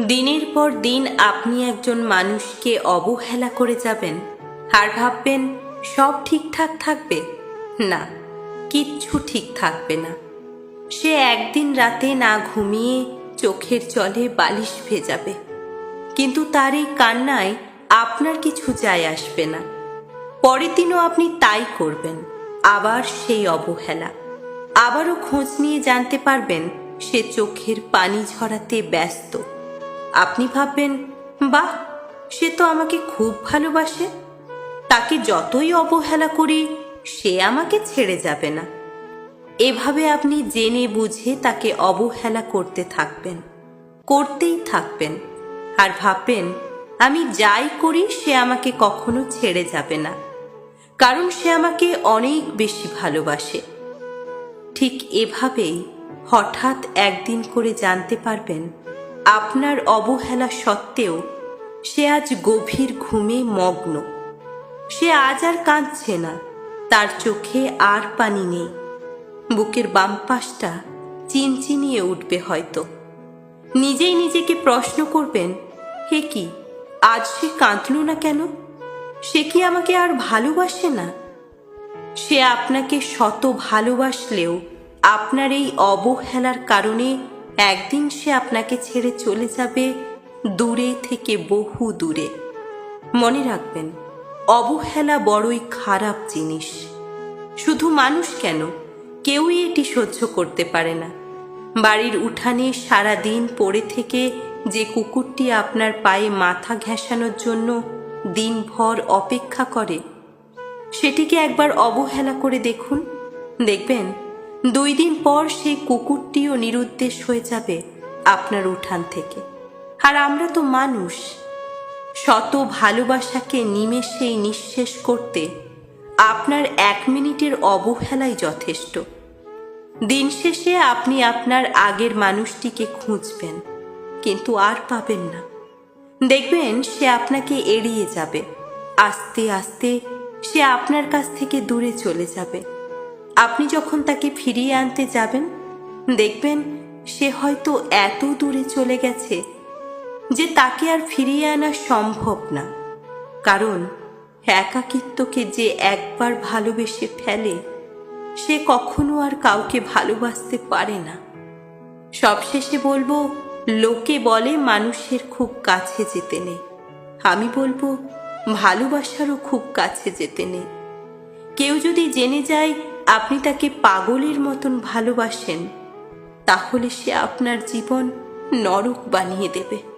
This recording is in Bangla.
দিনের পর দিন আপনি একজন মানুষকে অবহেলা করে যাবেন আর ভাববেন, সব ঠিকঠাক থাকবে? না, কিচ্ছু ঠিক থাকবে না। সে একদিন রাতে না ঘুমিয়ে চোখের জলে বালিশ ভেজাবে। কিন্তু তার এই কান্নায় আপনার কিছু যায় আসবে না। পরের দিনও আপনি তাই করবেন, আবার সেই অবহেলা। আবারও খোঁজ নিয়ে জানতে পারবেন, সে চোখের পানি ঝরাতে ব্যস্ত। আপনি ভাববেন, বাহ, সে তো আমাকে খুব ভালোবাসে। তাকে যতই অবহেলা করি, সে আমাকে ছেড়ে যাবে না। এভাবে আপনি জেনে বুঝে তাকে অবহেলা করতে থাকবেন, করতেই থাকবেন। আর ভাববেন, আমি যাই করি, সে আমাকে কখনো ছেড়ে যাবে না। কারণ সে আমাকে অনেক বেশি ভালোবাসে। ঠিক এভাবেই হঠাৎ একদিন করে জানতে পারবেন আপনার অবহেলা সত্ত্বেও সে আজ গভীর ঘুমে মগ্ন। সে আজ আর কাঁদছে না। তার চোখে আর পানি নেই। বুকের বাম পাশটা চিনচিনিয়ে উঠবে হয়তো। নিজেই নিজেকে প্রশ্ন করবেন, হে কি, আজ সে কাঁদল না কেন? সে কি আমাকে আর ভালোবাসে না? সে আপনাকে শত ভালোবাসলেও আপনার এই অবহেলার কারণে একদিন সে আপনাকে ছেড়ে চলে যাবে দূরে থেকে বহু দূরে। মনে রাখবেন, অবহেলা বড়ই খারাপ জিনিস। শুধু মানুষ কেন? কেউই এটি সহ্য করতে পারে না। বাড়ির উঠানে সারা দিন পড়ে থেকে যে কুকুরটি আপনার পায়ে মাথা ঘেঁষানোর জন্য দিনভর অপেক্ষা করে, সেটিকে একবার অবহেলা করে দেখুন। দেখবেন দুই দিন পর সেই কুকুরটিও নিরুদ্দেশ হয়ে যাবে আপনার উঠান থেকে। আর আমরা তো মানুষ। শত ভালোবাসাকে নিমেষেই নিঃশেষ করতে আপনার এক মিনিটের অবহেলাই যথেষ্ট। দিন শেষে আপনি আপনার আগের মানুষটিকে খুঁজবেন, কিন্তু আর পাবেন না। দেখবেন সে আপনাকে এড়িয়ে যাবে, আস্তে আস্তে সে আপনার কাছ থেকে দূরে চলে যাবে। আপনি যখন তাকে ফিরিয়ে আনতে যাবেন, দেখবেন সে হয়তো এত দূরে চলে গেছে যে তাকে আর ফিরিয়ে আনা সম্ভব না। কারণ একাকিত্বকে যে একবার ভালোবেসে ফেলে, সে কখনো আর কাউকে ভালোবাসতে পারে না। সবশেষে বলব, লোকে বলে মানুষের খুব কাছে যেতে নেই। আমি বলব, ভালোবাসারও খুব কাছে যেতে নেই। কেউ যদি জেনে যায় আপনি তাকে পাগলের মতন ভালোবাসেন তাহলে সে আপনার জীবন নরক বানিয়ে দেবে।